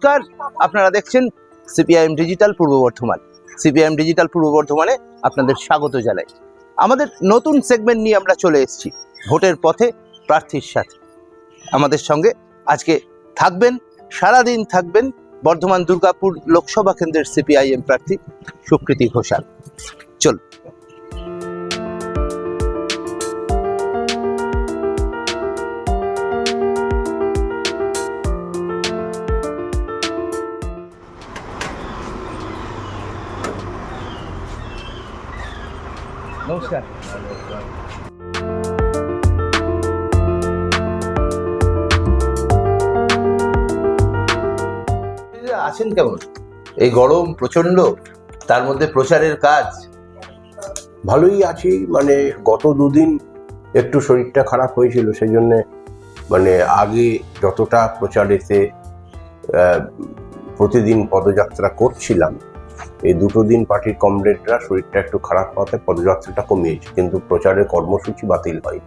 নমস্কার, আপনারা দেখছেন সিপিআইএম ডিজিটাল পূর্ব বর্ধমান। সিপিআইএম ডিজিটাল পূর্ব বর্ধমানে আপনাদের স্বাগত জানাই। আমাদের নতুন সেগমেন্ট নিয়ে আমরা চলে এসেছি, ভোটের পথে প্রার্থীর সাথে। আমাদের সঙ্গে আজকে থাকবেন, সারাদিন থাকবেন বর্ধমান দুর্গাপুর লোকসভা কেন্দ্রের সিপিআইএম প্রার্থী সুকৃতি ঘোষাল। চল নমস্কার। আছেন কেমন? এই গরম প্রচণ্ড তার মধ্যে প্রচারের কাজ। ভালোই আছি মানে গত দুদিন একটু শরীরটা খারাপ হয়েছিল সেই জন্য মানে আগে যতটা প্রচারেতে প্রতিদিন পদযাত্রা করছিলাম এই দুটো দিন পার্টির কমরেডরা শরীরটা একটু খারাপ হওয়াতে পদযাত্রাটা কমিয়েছে, কিন্তু প্রচারের কর্মসূচি বাতিল হয়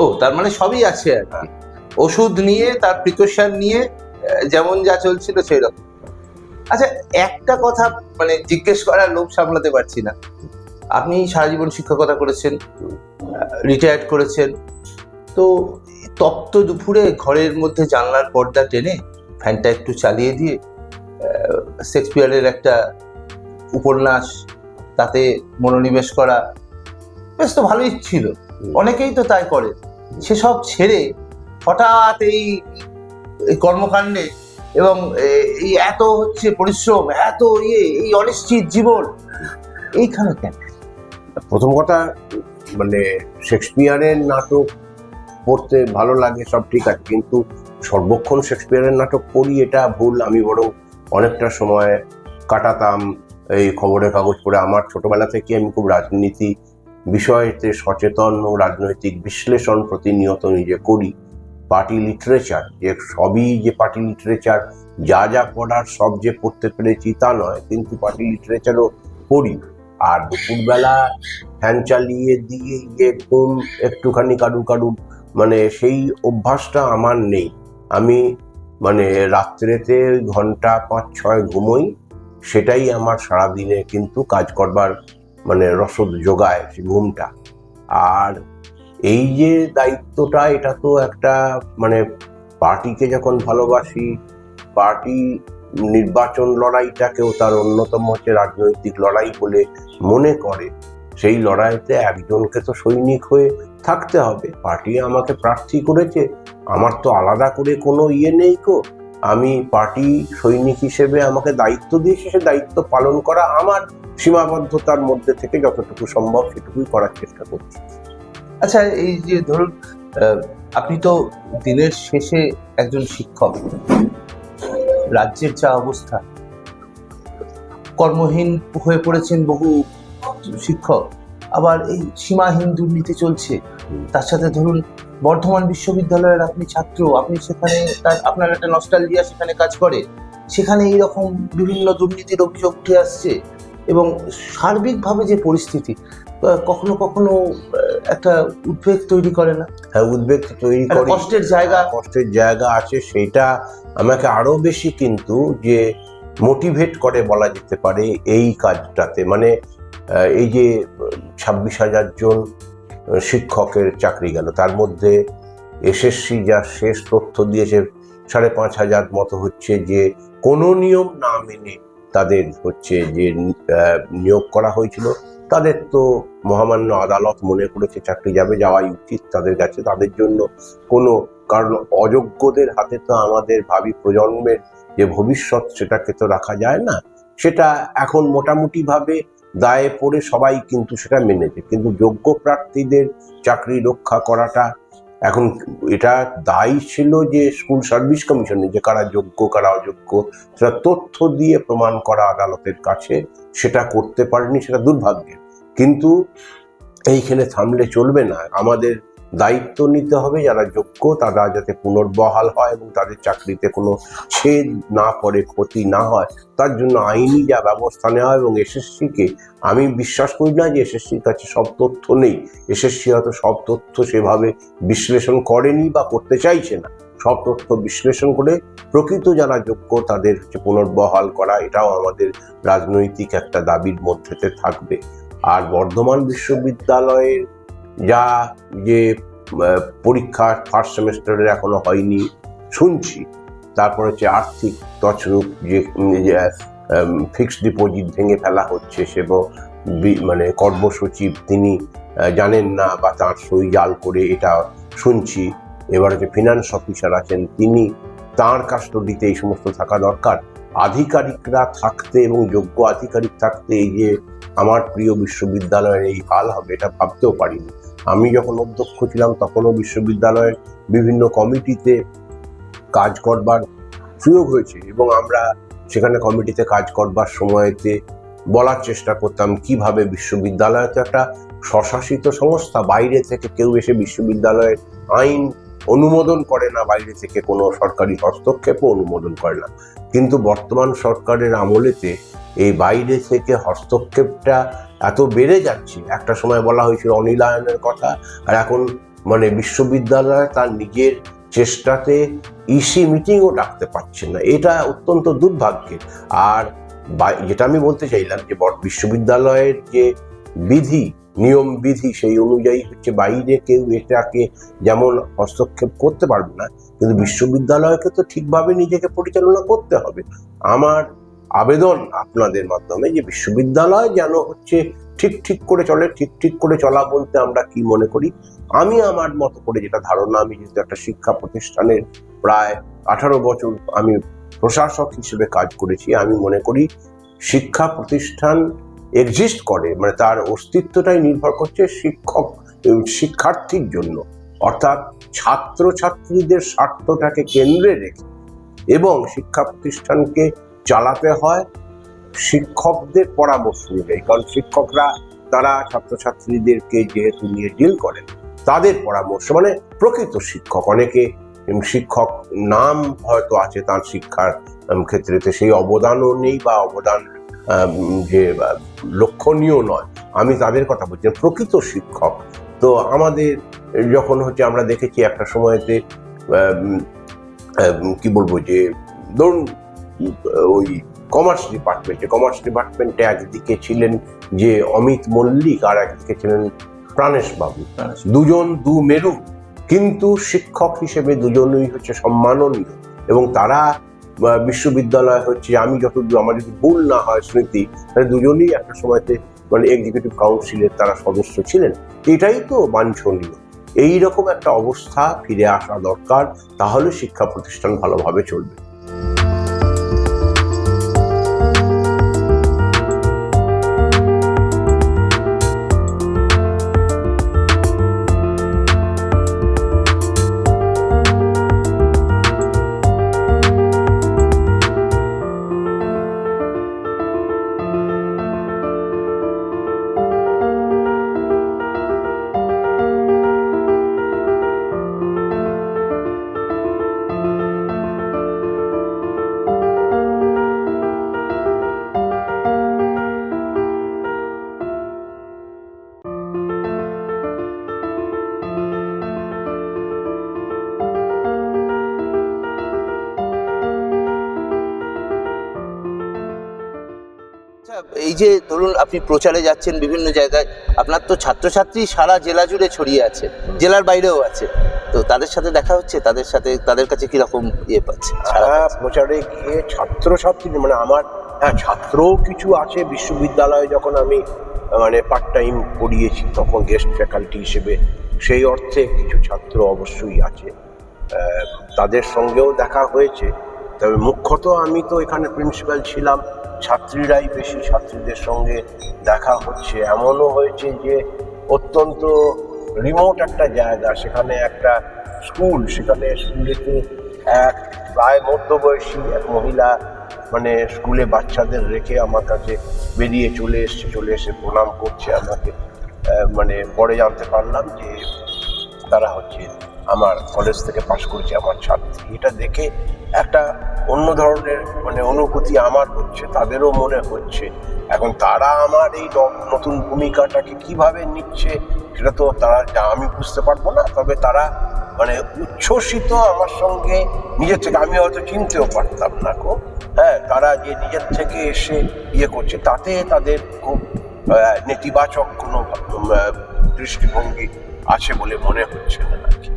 ও, তার মানে সবই আছে আর কি। ওষুধ নিয়ে, তার প্রিকশন নিয়ে যেমন যা চলছিল সেই রকম আচ্ছা একটা কথা মানে জিজ্ঞেস করার লোভ সামলাতে পারছি না। আপনি সারা জীবন শিক্ষকতা করেছেন রিটায়ার্ড করেছেন। তো তপ্ত দুপুরে ঘরের মধ্যে জানলার পর্দা টেনে ফ্যানটা একটু চালিয়ে দিয়ে শেক্সপিয়ারের একটা উপন্যাস তাতে মনোনিবেশ করা বেশ তো ভালোই ছিল। অনেকেই তো তাই করে। সেসব ছেড়ে হঠাৎ এই কর্মকাণ্ডে এবং এই এত হচ্ছে পরিশ্রম এত ইয়ে এই অনিশ্চিত জীবন এইখানে কেন? প্রথম কথা মানে শেক্সপিয়ারের নাটক পড়তে ভালো লাগে সব ঠিক আছে কিন্তু সর্বক্ষণ শেক্সপিয়ারের নাটক পড়ি এটা ভুল আমি বরং অনেকটা সময় কাটাতাম। এই খবরের কাগজ পড়ে আমার ছোটবেলা থেকে আমি খুব রাজনীতি বিষয়েতে সচেতন এবং রাজনৈতিক বিশ্লেষণ প্রতিনিয়ত নিজে করি। পার্টি লিটারেচার, যে সবই যে পার্টি লিটারেচার, যা যা পড়ার সব যে পড়তে পেরেছি তা নয়, কিন্তু পার্টি লিটারেচারও পড়ি। আর দুপুরবেলা ফ্যান চালিয়ে দিয়ে গিয়ে ঘুম একটুখানি কারু কারু মানে সেই অভ্যাসটা আমার নেই। আমি মানে রাত্রেতে ঘণ্টা পাঁচ, ছয় ঘুমোই, সেটাই আমার সারাদিনে কিন্তু কাজ করবার মানে রসদ যোগায় সে ঘুমটা। আর এই যে দায়িত্বটা, এটা তো একটা মানে পার্টিকে যখন ভালোবাসি, পার্টি নির্বাচন লড়াইটাকেও তার অন্যতম হচ্ছে রাজনৈতিক লড়াই বলে মনে করে। সেই লড়াইতে একজনকে তো সৈনিক হয়ে থাকতে হবে। পার্টি আমাকে প্রার্থী করেছে আমার তো আলাদা করে কোনো ইয়ে নেই কো। আমি পার্টি সৈনিক হিসেবে আমাকে দায়িত্ব দিয়েছে, সে দায়িত্ব পালন করা আমার সীমাবদ্ধতার মধ্যে থেকে যতটুকু সম্ভব সেটুকুই করার চেষ্টা করছি। আচ্ছা এই যে ধরুন আপনি তো দিনের শেষে একজন শিক্ষক। রাজ্যের যা অবস্থা, কর্মহীন হয়ে পড়েছেন বহু শিক্ষক। আবার এই সীমাহীন দুর্নীতি চলছে। তার সাথে ধরুন বর্ধমান বিশ্ববিদ্যালয়ের আপনি ছাত্র আপনি সেখানে তার আপনার একটা নস্টালজিয়া সেখানে কাজ করে সেখানে এইরকম বিভিন্ন দুর্নীতির অভিযোগ উঠে আসছে এবং সার্বিকভাবে যে পরিস্থিতি কখনো কখনো একটা উদ্বেগ তৈরি করে না? হ্যাঁ উদ্বেগ তৈরি করে। কষ্টের জায়গা? কষ্টের জায়গা আছে সেটা আমাকে আরও বেশি কিন্তু যে মোটিভেট করে বলা যেতে পারে এই কাজটাতে। মানে এই যে ছাব্বিশ হাজার জন শিক্ষকের চাকরি গেল। তার মধ্যে এসএসসি যা শেষ তথ্য দিয়েছে, সাড়ে পাঁচ হাজার মতো হচ্ছে যে, কোনো নিয়ম না মেনে তাদের হচ্ছে যে নিয়োগ করা হয়েছিল। তাদের তো মহামান্য আদালত মনে করেছে চাকরি যাবে, যাওয়াই উচিত তাদের কাছে। তাদের জন্য কোনো, কারণ অযোগ্যদের হাতে তো আমাদের ভাবি প্রজন্মের যে ভবিষ্যৎ, সেটাকে তো রাখা যায় না। সেটা এখন মোটামুটি ভাবে দায়ে পড়ে সবাই কিন্তু সেটা মেনেছে কিন্তু যোগ্য প্রার্থীদের চাকরি রক্ষা করাটা এখন এটা দায়ী ছিল যে স্কুল সার্ভিস কমিশনে যে কারা যোগ্য, কারা অযোগ্য, সেটা তথ্য দিয়ে প্রমাণ করা আদালতের কাছে, সেটা করতে পারেনি, সেটা দুর্ভাগ্যের। কিন্তু এইখানে থামলে চলবে না। আমাদের দায়িত্ব নিতে হবে, যারা যোগ্য, তারা যাতে পুনর্বহাল হয় এবং তাদের চাকরিতে কোনো ছেদ না পড়ে, ক্ষতি না হয়, তার জন্য আইনি যা ব্যবস্থা নেওয়া এবং এসএসসিকে আমি বিশ্বাস করি না যে এসএসসির কাছে সব তথ্য নেই। এসএসসি হয়তো সব তথ্য সেভাবে বিশ্লেষণ করেনি বা করতে চাইছে না। সব তথ্য বিশ্লেষণ করে প্রকৃত যারা যোগ্য, তাদের পুনর্বহাল করা, এটাও আমাদের রাজনৈতিক একটা দাবির মধ্যেতে থাকবে। আর বর্ধমান বিশ্ববিদ্যালয়ের যা যে পরীক্ষা ফার্স্ট সেমেস্টারের এখনও হয়নি, শুনছি। তারপর হচ্ছে আর্থিক তছরূপ যে ফিক্সড ডিপোজিট ভেঙে ফেলা হচ্ছে সে মানে কর্মসচিব তিনি জানেন না বা তার সই জাল করে এটা শুনছি। এবার হচ্ছে ফিনান্স অফিসার আছেন তিনি, তার কাস্টডিতে এই সমস্ত থাকা দরকার। আধিকারিকরা থাকতে এবং যোগ্য আধিকারিক থাকতে এই যে, আমার প্রিয় বিশ্ববিদ্যালয়ের এই হাল হবে, এটা ভাবতেও পারিনি। আমি যখন অধ্যক্ষ ছিলাম, তখনও বিশ্ববিদ্যালয়ের বিভিন্ন কমিটিতে কাজ করবার সুযোগ হয়েছে এবং আমরা সেখানে কমিটিতে কাজ করবার সময়তে বলার চেষ্টা করতাম, কীভাবে বিশ্ববিদ্যালয় তো একটা স্বশাসিত সংস্থা, বাইরে থেকে কেউ এসে বিশ্ববিদ্যালয়ের আইন অনুমোদন করে না, বাইরে থেকে কোনো সরকারি হস্তক্ষেপও অনুমোদন করে না। কিন্তু বর্তমান সরকারের আমলেতে এই বাইরে থেকে হস্তক্ষেপটা এত বেড়ে যাচ্ছে। একটা সময় বলা হয়েছিল অনিলায়নের কথা, আর এখন মানে বিশ্ববিদ্যালয় তার নিজের চেষ্টাতে ইসি মিটিংও ডাকতে পারছে না। এটা অত্যন্ত দুর্ভাগ্যের। আর যেটা আমি বলতে চাইলাম যে বিশ্ববিদ্যালয়ের যে বিধি, নিয়ম বিধি, সেই অনুযায়ী হচ্ছে বাইরে কেউ এটাকে যেমন হস্তক্ষেপ করতে পারবে না, কিন্তু বিশ্ববিদ্যালয়কে তো ঠিকভাবে নিজেকে পরিচালনা করতে হবে। আমার আবেদন আপনাদের মাধ্যমে যে বিশ্ববিদ্যালয় যেন হচ্ছে ঠিক ঠিক করে চলে, ঠিক ঠিক করে চলা বলতে আমরা কি মনে করি? আমি আমার মতো করে যেটা ধারণা, আমি যেহেতু একটা শিক্ষা প্রতিষ্ঠানের প্রায় আঠারো বছর আমি প্রশাসক হিসেবে কাজ করেছি, আমি মনে করি শিক্ষা প্রতিষ্ঠান এক্সিস্ট করে মানে তার অস্তিত্বটাই নির্ভর করছে শিক্ষক, শিক্ষার্থীর জন্য। অর্থাৎ ছাত্রছাত্রীদের স্বার্থটাকে কেন্দ্রে রেখে এবং শিক্ষা প্রতিষ্ঠানকে চালাতে হয়, শিক্ষকদের পরামর্শ অনুযায়ী কারণ শিক্ষকরা, তারা ছাত্রছাত্রীদেরকে যেহেতু নিয়ে ডিল করেন, তাদের পরামর্শ মানে প্রকৃত শিক্ষক। অনেকে শিক্ষক নাম হয়তো আছে তার শিক্ষার ক্ষেত্রেতে সেই অবদানও নেই বা অবদান যে লক্ষণীয় নয়। আমি তাদের কথা বলছি প্রকৃত শিক্ষক। তো আমাদের যখন হচ্ছে আমরা দেখেছি একটা সময়তে কি বলব যে, ধরুন ওই কমার্স ডিপার্টমেন্টে কমার্স ডিপার্টমেন্টে একদিকে ছিলেন যে অমিত মল্লিক আর একদিকে ছিলেন প্রাণেশ বাবু। দুজন দু মেরু কিন্তু শিক্ষক হিসেবে দুজনই হচ্ছে সম্মাননীয় এবং তারা বিশ্ববিদ্যালয় হচ্ছে আমি যতদূর আমার যদি ভুল না হয় স্মৃতি তাহলে দুজনেই একটা সময়তে মানে এক্সিকিউটিভ কাউন্সিলের তারা সদস্য ছিলেন। এটাই তো বাঞ্ছনীয়। এই রকম একটা অবস্থা ফিরে আসা দরকার তাহলে শিক্ষা প্রতিষ্ঠান ভালোভাবে চলবে। আচ্ছা এই যে ধরুন আপনি প্রচারে যাচ্ছেন বিভিন্ন জায়গায় আপনার তো ছাত্রছাত্রী সারা জেলা জুড়ে ছড়িয়ে আছে জেলার বাইরেও আছে। তো তাদের সাথে দেখা হচ্ছে? তাদের সাথে তাদের কাছে কীরকম ইয়ে পাচ্ছে? প্রচারে গিয়ে ছাত্রছাত্রী মানে আমার হ্যাঁ ছাত্রও কিছু আছে বিশ্ববিদ্যালয়ে যখন আমি মানে পার্ট টাইম পড়িয়েছি তখন গেস্ট ফ্যাকাল্টি হিসেবে সেই অর্থে কিছু ছাত্র অবশ্যই আছে। তাদের সঙ্গেও দেখা হয়েছে। তবে মুখ্যত আমি তো এখানে প্রিন্সিপাল ছিলাম। ছাত্রীরাই বেশি ছাত্রীদের সঙ্গে দেখা হচ্ছে। এমনও হয়েছে যে অত্যন্ত রিমোট একটা জায়গা, সেখানে একটা স্কুল সেখানে স্কুলেতে এক প্রায় মধ্যবয়সী এক মহিলা মানে স্কুলে বাচ্চাদের রেখে আমার কাছে বেরিয়ে চলে এসছে, চলে এসে প্রণাম করছে আমাকে। মানে পরে জানতে পারলাম যে তারা হচ্ছে আমার কলেজ থেকে পাশ করেছে আমার ছাত্রী। এটা দেখে একটা অন্য ধরনের মানে অনুভূতি আমার হচ্ছে, তাদেরও মনে হচ্ছে। এখন তারা আমার এই নতুন ভূমিকাটাকে কীভাবে নিচ্ছে, সেটা তো তারা আমি বুঝতে পারব না, তবে তারা মানে উচ্ছ্বসিত আমার সঙ্গে, নিজের থেকে আমি হয়তো চিনতেও পারতাম না গো। হ্যাঁ তারা যে নিজের থেকে এসে ইয়ে করছে, তাতে তাদের খুব নেতিবাচক কোনো দৃষ্টিভঙ্গি আছে বলে মনে হচ্ছে না আর কি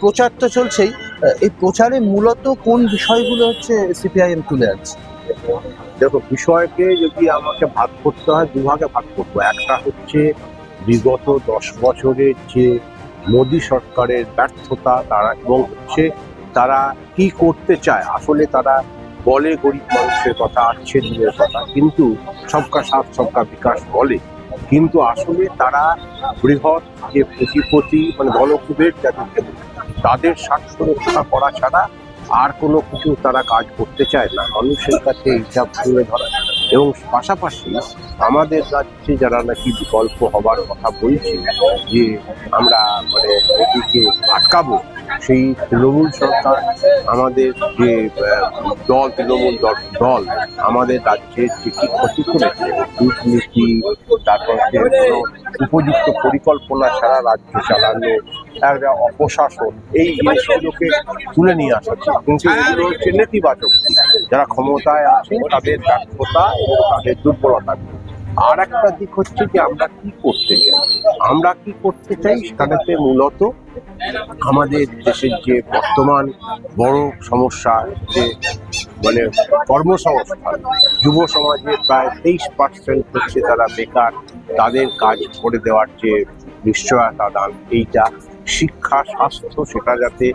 প্রচার তো চলছেই। এই প্রচারে মূলত কোন বিষয়গুলো হচ্ছে সিপিআইএম তুলে আছে দেখো, বিষয়কে যদি আমাকে ভাগ করতে হয়, দুভাগে ভাগ করব। একটা হচ্ছে বিগত দশ বছরের যে মোদী সরকারের ব্যর্থতা, তারা এবং হচ্ছে তারা কি করতে চায়। আসলে তারা বলে গরিব মানুষের কথা আছে দিনের কথা, কিন্তু সবকা সাথ, সবকা বিকাশ বলে। কিন্তু আসলে তারা বৃহৎ যে প্রতিপতি মানে গণকুবের যাদেরকে তাদের স্বার্থ রক্ষা করা ছাড়া আর কোনো কিছু তারা কাজ করতে চায় না। মানুষের কাছে হিসাব তুলে ধরা এবং পাশাপাশি আমাদের রাজ্যে যারা নাকি বিকল্প হবার কথা বলছে যে আমরা মানে এদিকে আটকাবো, সেই তৃণমূল সরকার আমাদের যে দল, তৃণমূল দল দল আমাদের রাজ্যের যে কি ক্ষতি করেছে, দুর্নীতি, তারপর উপযুক্ত পরিকল্পনা ছাড়া রাজ্য চালানো, একটা অপশাসন, এই জিনিসগুলোকে তুলে নিয়ে আসা। কিন্তু এগুলো হচ্ছে নেতিবাচক যারা ক্ষমতায় আছে তাদের এবং তাদের দুর্বলতা আর একটা দিক হচ্ছে যে আমরা কি করতে চাই? আমরা কি করতে চাই সেখানেতে মূলত আমাদের দেশের যে বর্তমান বড় সমস্যা, যে মানে কর্মসংস্থান, যুব সমাজের প্রায় তেইশ পার্সেন্ট হচ্ছে তারা বেকার। তাদের কাজ করে দেওয়ার যে নিশ্চয়তা দান, এইটা শিক্ষা, স্বাস্থ্য, সেটা যাতে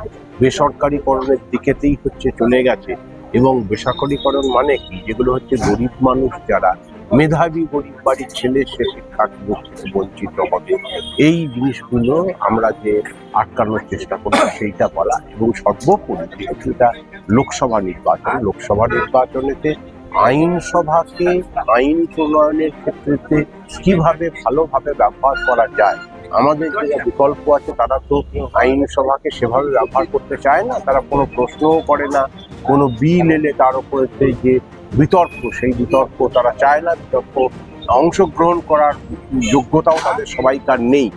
বেসরকারিকরণের দিকেতেই হচ্ছে চলে গেছে। এবং বেসরকারিকরণ মানে কি? যেগুলো হচ্ছে গরিব মানুষ যারা মেধাবী গরিব বাড়ির ছেলে, সে সুযোগ থেকে বঞ্চিত হবে। এই জিনিসগুলো আমরা যে আটকানোর চেষ্টা করি সেইটা বলা। এবং সর্বোপরি যেহেতু এটা লোকসভা নির্বাচন, লোকসভা নির্বাচনেতে আইনসভাকে, আইন প্রণয়নের ক্ষেত্রে কীভাবে ভালোভাবে ব্যবহার করা যায়, আমাদের যে বিকল্প আছে, তারা তো আইনসভাকে সেভাবে ব্যবহার করতে চায় না, তারা কোনো প্রশ্নও করে না। কোনো বিল এলে তার উপরে যে বিতর্ক, সেই বিতর্ক তারা চায় না, বিতর্ক অংশগ্রহণ করার যোগ্যতাও তাদের সবাইকার নেই।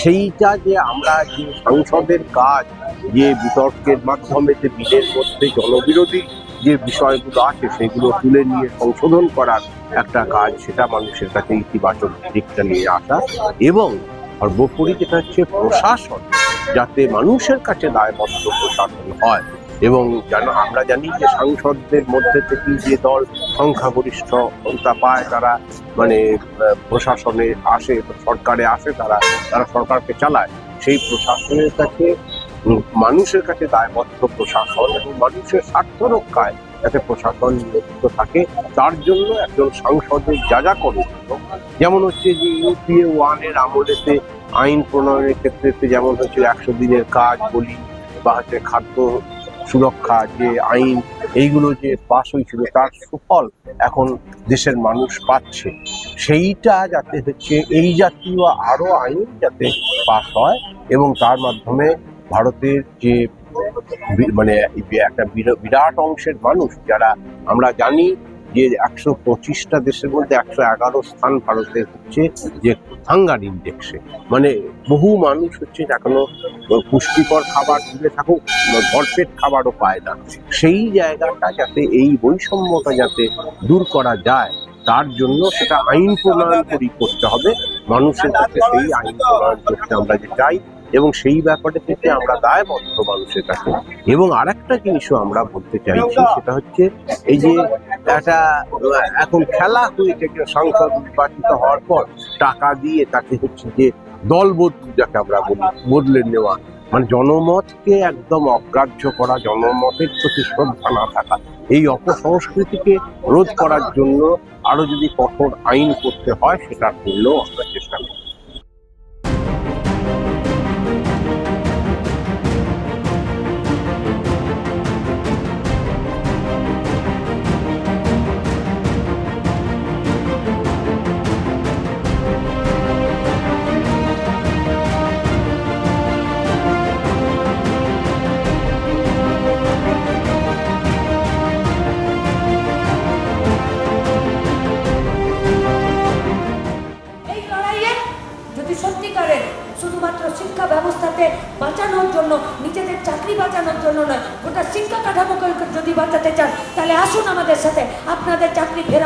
সেইটা যে আমরা যে সংসদের কাজ, যে বিতর্কের মাধ্যমে যে বিলের মধ্যে জনবিরোধী যে বিষয়গুলো আছে, সেগুলো তুলে নিয়ে সংশোধন করার একটা কাজ, সেটা মানুষের কাছে ইতিবাচক দিকটা নিয়ে আসা এবং সর্বোপরি যেটা হচ্ছে প্রশাসন, যাতে মানুষের কাছে দায়বদ্ধ প্রশাসন হয়। এবং জানো আমরা জানি যে সাংসদদের মধ্যে থেকে যে দল সংখ্যাগরিষ্ঠ ক্ষমতা পায়, তারা মানে প্রশাসনে আসে, সরকারে আসে, তারা তারা সরকারকে চালায়। সেই প্রশাসনের কাছে মানুষের কাছে দায়বদ্ধ প্রশাসন এবং মানুষের স্বার্থ রক্ষায় যাতে প্রশাসন নিয়োজিত থাকে, তার জন্য একজন সাংসদের যা যা করণীয় যেমন হচ্ছে যে ইউপিএ ওয়ানের আমলেতে, আইন প্রণয়নের ক্ষেত্রে যেমন হচ্ছে একশো দিনের কাজ বলি বা হচ্ছে খাদ্য সুরক্ষা, যে আইন, এইগুলো যে পাশ হয়েছিল তার সুফল এখন দেশের মানুষ পাচ্ছে। সেইটা যাতে হচ্ছে, এই জাতীয় আরও আইন যাতে পাশ হয় এবং তার মাধ্যমে ভারতের যে মানে একটা বিরা- বিরাট অংশের মানুষ যারা আমরা জানি যে একশো পঁচিশটা দেশের মধ্যে একশো এগারো স্থান ভারতে হচ্ছে যে হাঙ্গার ইন্ডেক্সে মানে বহু মানুষ হচ্ছে এখনও পুষ্টিকর খাবার দূরে থাকুক ভরপেট খাবারও পায় না। সেই জায়গাটা যাতে এই বৈষম্যটা যাতে দূর করা যায়, তার জন্য সেটা আইন প্রণয়ন করি করতে হবে। মানুষের কাছে সেই আইন প্রণয়ন করতে আমরা যে চাই এবং সেই ব্যাপারে থেকে আমরা দায়বদ্ধ মানুষের কাছে। এবং আরেকটা জিনিসও আমরা বলতে চাইছি, সেটা হচ্ছে এই যে একটা, এখন খেলা হয়েছে যে সংসদ নির্বাচিত হওয়ার পর টাকা দিয়ে তাকে হচ্ছে যে দল বদলু যাকে আমরা বলি, বদলে নেওয়া। মানে জনমতকে একদম অগ্রাহ্য করা, জনমতের প্রতি শ্রদ্ধা না থাকা, এই অপসংস্কৃতিকে রোধ করার জন্য আরও যদি কঠোর আইন করতে হয়, সেটা করলেও আমরা চেষ্টা করব।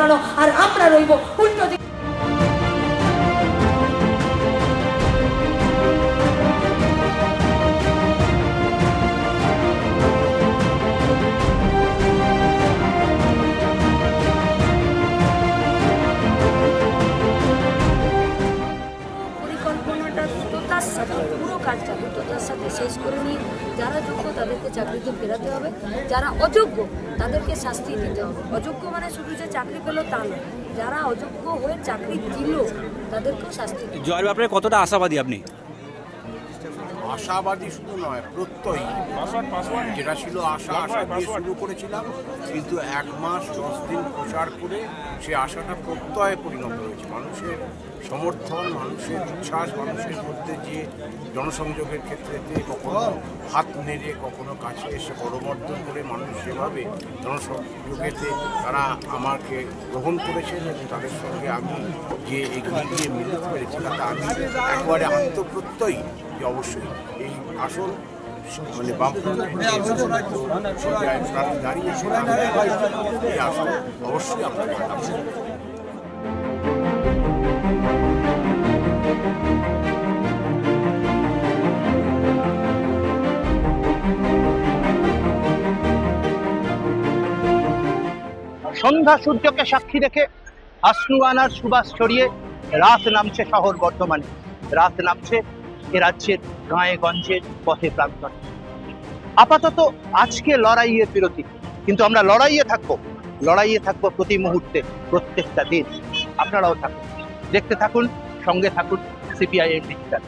ফেরানো আর শাস্তি দিতে হবে অযোগ্য মানে শুধু যে চাকরি পেল তা নয়, যারা অযোগ্য হয়ে চাকরি দিল, তাদেরকেও শাস্তি। জয়ের ব্যাপারে কতটা আশাবাদী আপনি আশাবাদী শুধু নয় প্রত্যয়ী। যেটা ছিল আশা আশা দিয়ে শুরু করেছিলাম কিন্তু এক মাস দশ দিন প্রচার করে সে আশাটা প্রত্যয়ে পরিণত হয়েছে। মানুষের সমর্থন মানুষের উচ্ছ্বাস মানুষের মধ্যে যে জনসংযোগের ক্ষেত্রেতে কখনো হাত নেড়ে কখনো কাছে এসে করমর্দন করে মানুষ সেভাবে জনসংযোগেতে তারা আমাকে গ্রহণ করেছেন এবং তাদের সঙ্গে আমি যে এগিয়ে গিয়ে মিলিত পেরেছি তাতে আমি একবারে আত্মপ্রত্যয়ী। অবশ্যই। এই মানে বামফ্রন্টের যে প্রার্থী দাঁড়িয়েছে এই আসল অবশ্যই আপনাকে সন্ধ্যা সূর্যকে সাক্ষী রেখে হাসনু আনার সুবাস ছড়িয়ে রাত নামছে শহর বর্ধমানে। রাত নামছে এ রাজ্যের গাঁয়ে গঞ্জের পথে প্রান্তর আপাতত আজকে লড়াইয়ের বিরতি, কিন্তু আমরা লড়াইয়ে থাকব। লড়াইয়ে থাকব প্রতি মুহূর্তে, প্রত্যেকটা দিন। আপনারাও থাকুন। দেখতে থাকুন, সঙ্গে থাকুন, সিপিআইএম ডিজিটাল।